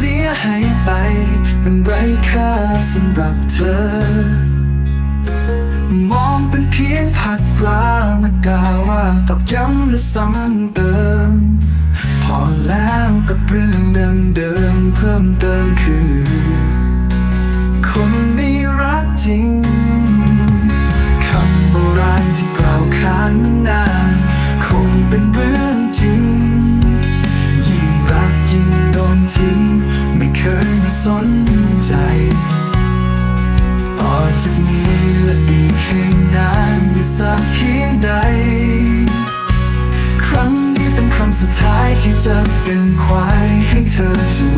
เสียให้ไป มันไร้ค่าสำหรับเธอ มองเป็นเพียงผักปลามากล่าวว่าตอกย้ำและซ้ำเติม พอแล้วกับเรื่องเดิมๆเพิ่มเติมคือ คนไม่รักจริงคำโบราณที่กล่าวขานนา ยมาสนใจ ต่อจากนี้และอีกแค่นานอยู่สักเพียงใด ครั้งนี้เป็นครั้งสุดท้ายที่จะเป็นควายให้เธอจู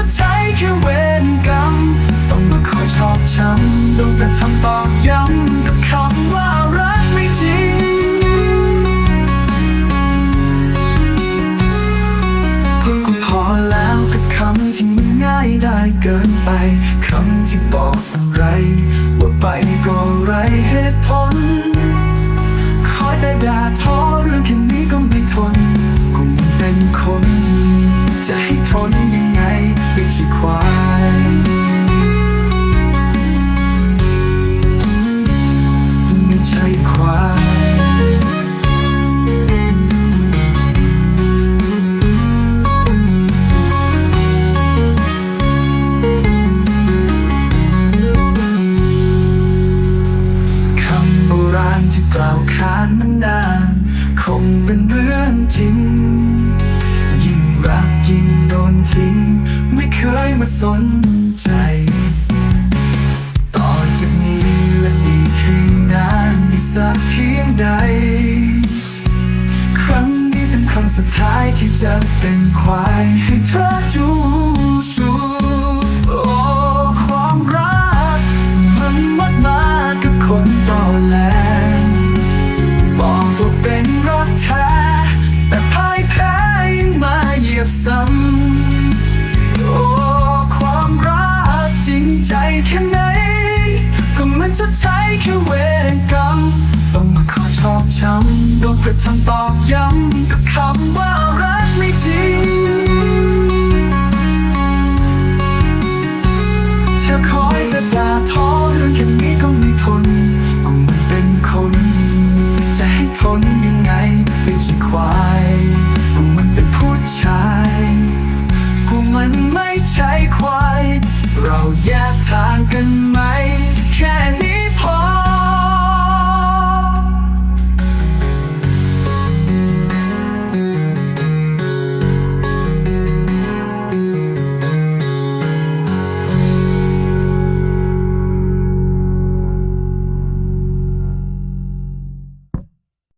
ชดใช้แค่เวรกรรม ต้องมาคอยชอบช้ำโดนกระทำตอกย้ำกับคำว่ารักไม่จริงเพิ่งพอแล้วกับคำที่มันง่ายได้เกินไปานมานานคงเป็นเรื่องจริง ยิ่งรักยิ่งโดนทิ้ง ไม่เคยมาสนใจ ต่อจากนี้และอีกแค่นานอีกสักเพียงใด ครั้งนี้เป็นครั้งสุดท้ายที่จะเป็นควายให้เธอจู จะใช้แค่เวรกรรมต้องมาคอยชอบช้ำโดนกระทำตอกย้ำกับคำว่ารักไม่จริงเธอคอยแต่ด่าทอเรื่องแค่นี้ก็ไม่ทนกูไม่เป็นคน จะให้ทนยังไงเป็นชีควายกูมันเป็นผู้ชายกูมันไม่ใช่ควาย เราแยกทาง